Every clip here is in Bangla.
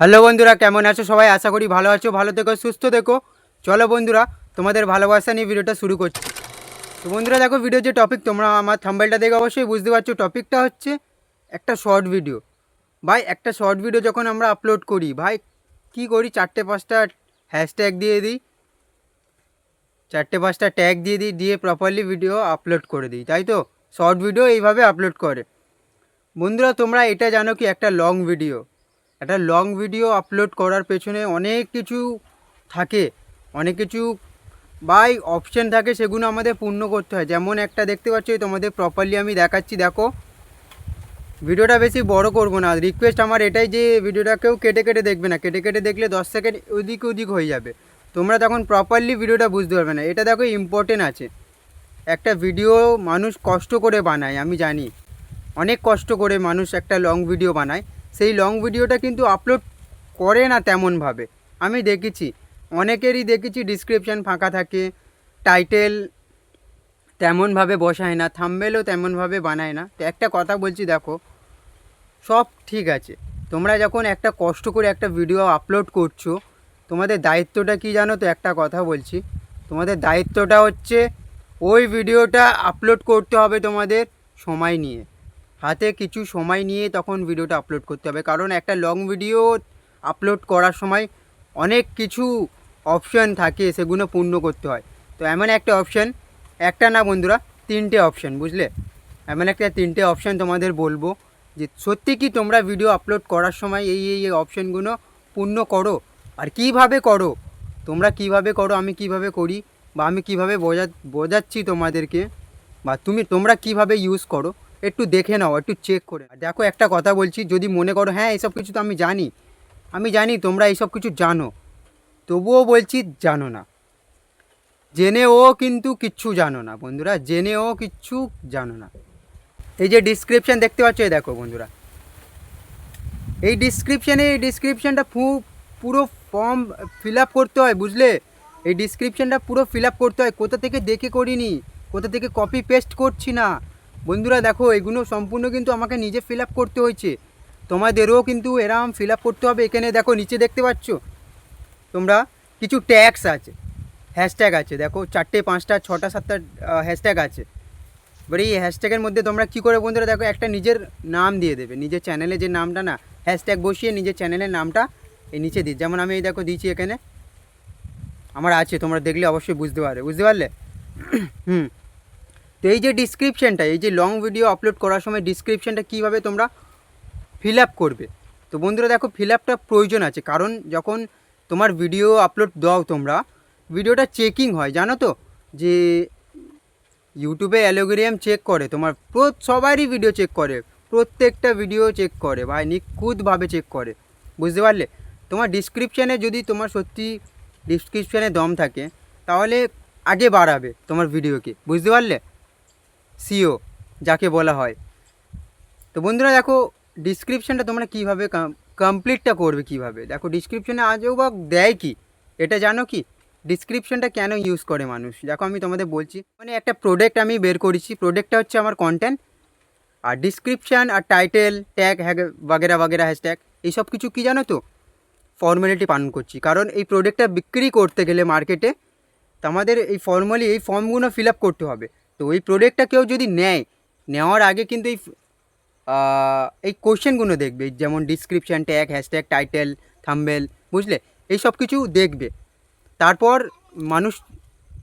হ্যালো বন্ধুরা, কেমন আছো সবাই? আশা করি ভালো আছো, ভালো থেকো, সুস্থ থেকো। চলো বন্ধুরা, তোমাদের ভালোবাসা নিয়ে ভিডিওটা শুরু করছি। তো বন্ধুরা, দেখো ভিডিও যে টপিক তোমরা আমার থাম্বেলটা দেখে অবশ্যই বুঝতে পারছ। টপিকটা হচ্ছে একটা শর্ট ভিডিও ভাই, একটা শর্ট ভিডিও যখন আমরা আপলোড করি, ভাই, কি করি? চারটে পাঁচটা হ্যাশট্যাগ দিয়ে দিই, চারটে পাঁচটা ট্যাগ দিয়ে দিই, দিয়ে প্রপারলি ভিডিও আপলোড করে দিই, তাই তো? শর্ট ভিডিও এইভাবে আপলোড করে। বন্ধুরা, তোমরা এটা জানো কি একটা লং ভিডিও একটা লং ভিডিও আপলোড করার পেছনে অনেক কিছু থাকে। অনেক কিছু বাই অপশন থাকে সেগুলো আমাদের পূর্ণ করতে হয়। যেমন একটা দেখতে পাচ্ছ তোমাদের প্রপারলি আমি দেখাচ্ছি, দেখো। ভিডিওটা বেশি বড় করব না। রিকোয়েস্ট আমার এটাই যে ভিডিওটা কেউ কেটে কেটে দেখবে না। কেটে কেটে দেখলে দশ সেকেন্ড ওদিক ওদিক হয়ে যাবে। তোমরা তখন প্রপারলি ভিডিওটা বুঝতে পারবে না। এটা দেখো ইম্পর্টেন্ট আছে। একটা ভিডিও মানুষ কষ্ট করে বানায়, আমি জানি। অনেক কষ্ট করে মানুষ একটা লং ভিডিও বানায়। সেই লং ভিডিওটা কিন্তু আপলোড করে না তেমনভাবে। আমি দেখেছি, অনেকেরই দেখেছি ডিসক্রিপশান ফাঁকা থাকে টাইটেল তেমনভাবে বসায় না থাম্বেলও তেমনভাবে বানায় না। তো একটা কথা বলছি, দেখো, সব ঠিক আছে। তোমরা যখন একটা কষ্ট করে একটা ভিডিও আপলোড করছ, তোমাদের দায়িত্বটা কি জানো তো? একটা কথা বলছি, তোমাদের দায়িত্বটা হচ্ছে ওই ভিডিওটা আপলোড করতে হবে তোমাদের সময় নিয়ে। হাতে কিছু সময় নিয়ে তখন ভিডিওটা আপলোড করতে হবে। কারণ একটা লং ভিডিও আপলোড করার সময় অনেক কিছু অপশান থাকে, সেগুলো পূর্ণ করতে হয়। তো এমন একটা অপশান একটা না বন্ধুরা, তিনটে অপশান বুঝলে? এমন একটা তিনটে অপশান তোমাদের বলব যে সত্যি কি তোমরা ভিডিও আপলোড করার সময় এই এই অপশানগুলো পূর্ণ করো? আর কীভাবে করো? তোমরা কীভাবে করো? আমি কীভাবে করি? বা আমি কীভাবে বোঝা, বোঝাচ্ছি তোমাদেরকে? বা তুমি, তোমরা কীভাবে ইউজ করো? একটু দেখে নাও, একটু চেক করে। দেখো একটা কথা বলছি, যদি মনে করো হ্যাঁ এইসব কিছু তো আমি জানি। আমি জানি তোমরা এইসব কিছু জানো, তবুও বলছি জানো না। জেনেও কিন্তু কিচ্ছু জানো না, বন্ধুরা, জেনেও কিচ্ছু জানো না। এই যে ডিসক্রিপশান দেখতে পাচ্ছ, এই দেখো বন্ধুরা। এই ডিসক্রিপশানে এই ডিসক্রিপশানটা পুরো ফর্ম ফিল আপ করতে হয়, বুঝলে? এই ডিসক্রিপশানটা পুরো ফিল আপ করতে হয়। কোথা থেকে দেখে করিনি, কোথা থেকে কপি পেস্ট করছি না। বন্ধুরা দেখো, এগুলো সম্পূর্ণ কিন্তু আমাকে নিজে ফিল করতে হয়েছে। তোমাদেরও কিন্তু এরম ফিল করতে হবে। এখানে দেখো, নিচে দেখতে পাচ্ছ? তোমরা কিছু ট্যাক্স আছে। হ্যাশট্যাগ আছে। দেখো, চারটে, পাঁচটা, ছটা, সাতটা হ্যাশট্যাগ আছে। এবার এই হ্যাশট্যাগের মধ্যে তোমরা কী করে বন্ধুরা দেখো, একটা নিজের নাম দিয়ে দেবে। নিজের চ্যানেলে যে নামটা না হ্যাশট্যাগ বসিয়ে নিজের চ্যানেলের নামটা এই নিচে দিই যেমন আমি এই দেখো দিয়েছি এখানে। আমার আছে, তোমরা দেখলে অবশ্যই বুঝতে পারবে। বুঝতে পারলে? হুম। তো এই যে ডিসক্রিপশানটা এই যে লং ভিডিও আপলোড করার সময় ডিসক্রিপশানটা কীভাবে তোমরা ফিল আপ করবে? তো বন্ধুরা দেখো ফিল আপটা প্রয়োজন আছে। কারণ যখন তোমার ভিডিও আপলোড দাও তোমরা ভিডিওটা চেকিং হয়, জানো তো? যে ইউটিউবে অ্যালোগেরিয়াম চেক করে, তোমার সবারই ভিডিও চেক করে, প্রত্যেকটা ভিডিও চেক করে ভাই নিখুঁতভাবে চেক করে। বুঝতে পারলে? তোমার ডিসক্রিপশানে যদি তোমার সত্যি ডিসক্রিপশানে দম থাকে, তাহলে আগে বাড়াবে তোমার ভিডিওকে বুঝতে পারলে? সিও, যাকে বলা হয়। তো বন্ধুরা দেখো ডিসক্রিপশানটা তোমরা কীভাবে কমপ্লিটটা করবে কীভাবে? দেখো ডিসক্রিপশানে আজও বা দেয় কি? এটা জানো কি? ডিসক্রিপশানটা কেন ইউজ করে মানুষ? দেখো, আমি তোমাদের বলছি। মানে একটা প্রোডাক্ট আমি বের করেছি। প্রোডাক্টটা হচ্ছে আমার কন্টেন্ট আর ডিসক্রিপশান আর টাইটেল ট্যাগ হ্যাগ, বাগেরা বাগেরা হ্যাশট্যাগ এইসব কিছু কি জানো তো? ফর্মালিটি পালন করছি। কারণ এই প্রোডাক্টটা বিক্রি করতে গেলে মার্কেটে তো আমাদের এই ফর্মালি এই ফর্মগুলো ফিল আপ করতে হবে। তো এই প্রোডাক্টটা কেউ যদি নেয়, নেওয়ার আগে কিন্তু এই এই কোশ্চেনগুলো দেখবে। যেমন description tag hashtag title thumbnail বুঝলে? এই সব কিছু দেখবে। তারপর মানুষ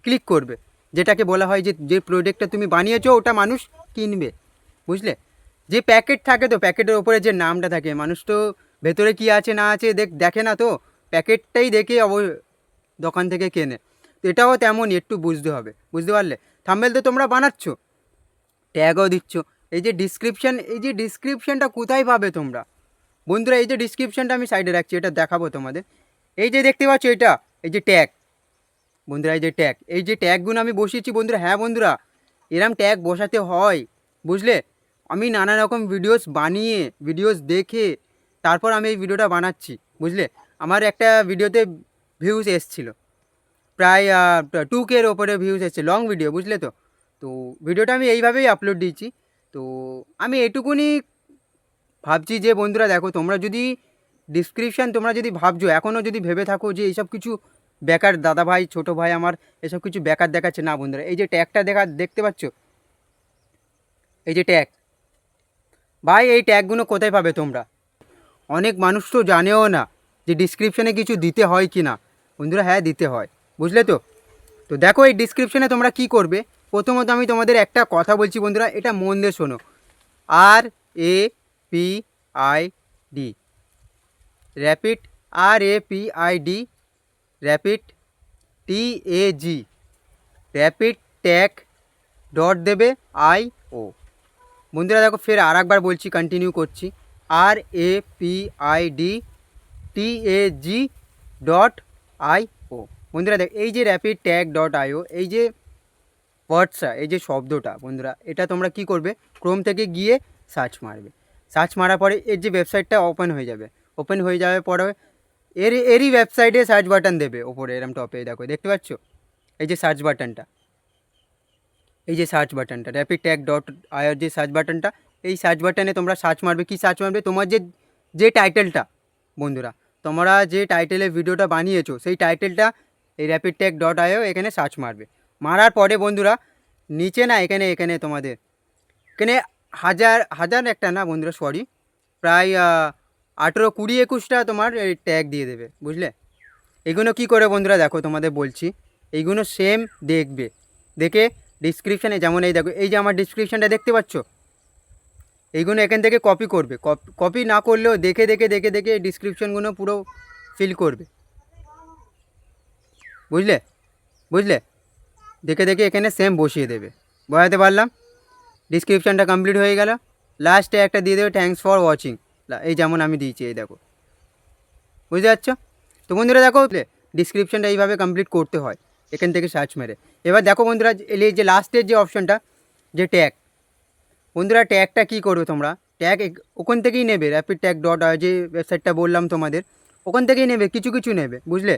ক্লিক করবে। যেটাকে বলা হয় যে যে প্রোডাক্টটা তুমি বানিয়েছো, ওটা মানুষ কিনবে। বুঝলে? যে প্যাকেট থাকে তো প্যাকেটের ওপরে যে নামটা থাকে, মানুষ তো ভেতরে কি আছে, না আছে দেখ, দেখে না তো। প্যাকেটটাই দেখে অব দোকান থেকে কেনে। তো এটাও তেমনই, একটু বুঝতে হবে। বুঝতে পারলে? থাম্বেল তো তোমরা বানাচ্ছ। ট্যাগও দিচ্ছ। এই যে ডিসক্রিপশান এই যে ডিসক্রিপশানটা কোথায় পাবে তোমরা? বন্ধুরা, এই যে ডিসক্রিপশানটা আমি সাইডে রাখছি, এটা দেখাবো তোমাদের। এই যে দেখতে পাচ্ছ এটা, এই যে ট্যাগ বন্ধুরা, এই যে ট্যাগ এই যে ট্যাগগুলো আমি বসিয়েছি, বন্ধুরা হ্যাঁ বন্ধুরা, এরম ট্যাগ বসাতে হয়, বুঝলে? আমি নানা রকম ভিডিওস বানিয়ে ভিডিওস দেখে, তারপর আমি এই ভিডিওটা বানাচ্ছি, বুঝলে? আমার একটা ভিডিওতে ভিউজ এসছিল। প্রায় টু কের ওপরে ভিউজ এসছে লং ভিডিও বুঝলে তো? তো ভিডিওটা আমি এইভাবেই আপলোড দিয়েছি। তো আমি এটুকুনি ভাবছি যে বন্ধুরা দেখো, তোমরা যদি ডিসক্রিপশান তোমরা যদি ভাবছ এখনও যদি ভেবে থাকো যে এইসব কিছু বেকার দাদা ভাই ছোটো ভাই আমার, এসব কিছু বেকার দেখাচ্ছে, না বন্ধুরা, এই যে ট্যাগটা দেখা, দেখতে পাচ্ছ? এই যে ট্যাগ ভাই, এই ট্যাগগুলো কোথায় পাবে তোমরা? অনেক মানুষ তো জানেও না যে ডিসক্রিপশানে কিছু দিতে হয় কি না বন্ধুরা হ্যাঁ দিতে হয়। বুঝলে তো? তো দেখো এই ডিসক্রিপশানে তোমরা কি করবে? প্রথমত আমি তোমাদের একটা কথা বলছি বন্ধুরা, এটা মন দিয়ে শোনো। R A P I D rapid R A P I D rapid T A G rapid tag dot দেবে আই ও বন্ধুরা দেখো, ফের আর একবার বলছি কন্টিনিউ করছি। R A P I D T A G dot I বন্ধুরা দেখ, এই যে র্যাপিড ট্যাগ ডট আইও এই যে ওয়ার্ডসটা এই যে শব্দটা, বন্ধুরা, এটা তোমরা কি করবে? ক্রোম থেকে গিয়ে সার্চ মারবে। সার্চ মারার পরে এর যে ওয়েবসাইটটা ওপেন হয়ে যাবে। ওপেন হয়ে যাওয়ার পরে এর, এরই ওয়েবসাইটে সার্চ বাটন দেবে, ওপরে, এরম টপে দেখো, দেখতে পাচ্ছ? এই যে সার্চ বাটনটা এই যে সার্চ বাটনটা র্যাপিড ট্যাগ ডট আইয়ের যে সার্চ বাটনটা এই সার্চ বাটনে তোমরা সার্চ মারবে, কি সার্চ মারবে? তোমার যে যে টাইটেলটা বন্ধুরা, তোমরা যে টাইটেলে ভিডিওটা বানিয়েছো, সেই টাইটেলটা এই র্যাপিড ট্যাগ ডট আইও এখানে সার্চ মারবে। মারার পরে বন্ধুরা, নিচে না এখানে এখানে তোমাদের, এখানে হাজার হাজার একটা না বন্ধুরা সরি প্রায় আঠেরো কুড়ি একুশটা তোমার এই ট্যাগ দিয়ে দেবে, বুঝলে? এগুলো কি করে বন্ধুরা, দেখো তোমাদের বলছি এইগুলো সেম দেখবে। দেখে ডিসক্রিপশানে যেমন এই দেখো, এই যে আমার ডিসক্রিপশানটা দেখতে পাচ্ছ? এইগুলো এখান থেকে কপি করবে। কপি না করলেও দেখে দেখে দেখে দেখে ডিসক্রিপশানগুলো পুরো ফিল করবে। বুঝলে? বুঝলে? দেখে দেখে এখানে সেম বসিয়ে দেবে। বোঝাতে পারলাম? ডিসক্রিপশানটা কমপ্লিট হয়ে গেল। লাস্টে একটা দিয়ে দেবে থ্যাঙ্কস ফর ওয়াচিং এই যেমন আমি দিয়েছি, এই দেখো। বুঝতে পারছ? তো বন্ধুরা দেখো ডিসক্রিপশানটা এইভাবে কমপ্লিট করতে হয়, এখান থেকে সার্চ মেরে। এবার দেখো বন্ধুরা, এই যে লাস্টের যে অপশানটা যে ট্যাগ বন্ধুরা ট্যাগটা কী করবে তোমরা? ট্যাগ ওখান থেকেই নেবে র্যাপিড ট্যাগ ডট যে ওয়েবসাইটটা বললাম তোমাদের, ওখান থেকেই নেবে, কিছু কিছু নেবে, বুঝলে?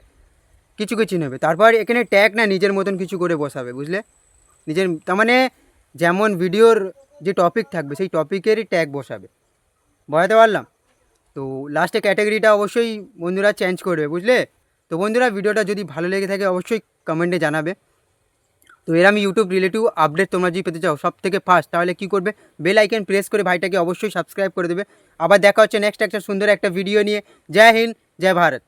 কিছু কিছু নেবে। তারপর এখানে ট্যাগ না, নিজের মতন কিছু করে বসাবে, বুঝলে? নিজের, তার মানে যেমন ভিডিওর যে টপিক থাকবে, সেই টপিকেরই ট্যাগ বসাবে। বোঝাতে পারলাম? তো লাস্টে ক্যাটাগরিটা অবশ্যই বন্ধুরা চেঞ্জ করবে, বুঝলে? তো বন্ধুরা, ভিডিওটা যদি ভালো লেগে থাকে, অবশ্যই কমেন্টে জানাবে। তো এরম ইউটিউব রিলেটিভ আপডেট তোমরা যদি পেতে চাও সব থেকে ফার্স্ট তাহলে কী করবে? বেল আইকন প্রেস করে ভাইটাকে অবশ্যই সাবস্ক্রাইব করে দেবে। আবার দেখা হচ্ছে নেক্সট একটা সুন্দর একটা ভিডিও নিয়ে। জয় হিন্দ, জয় ভারত।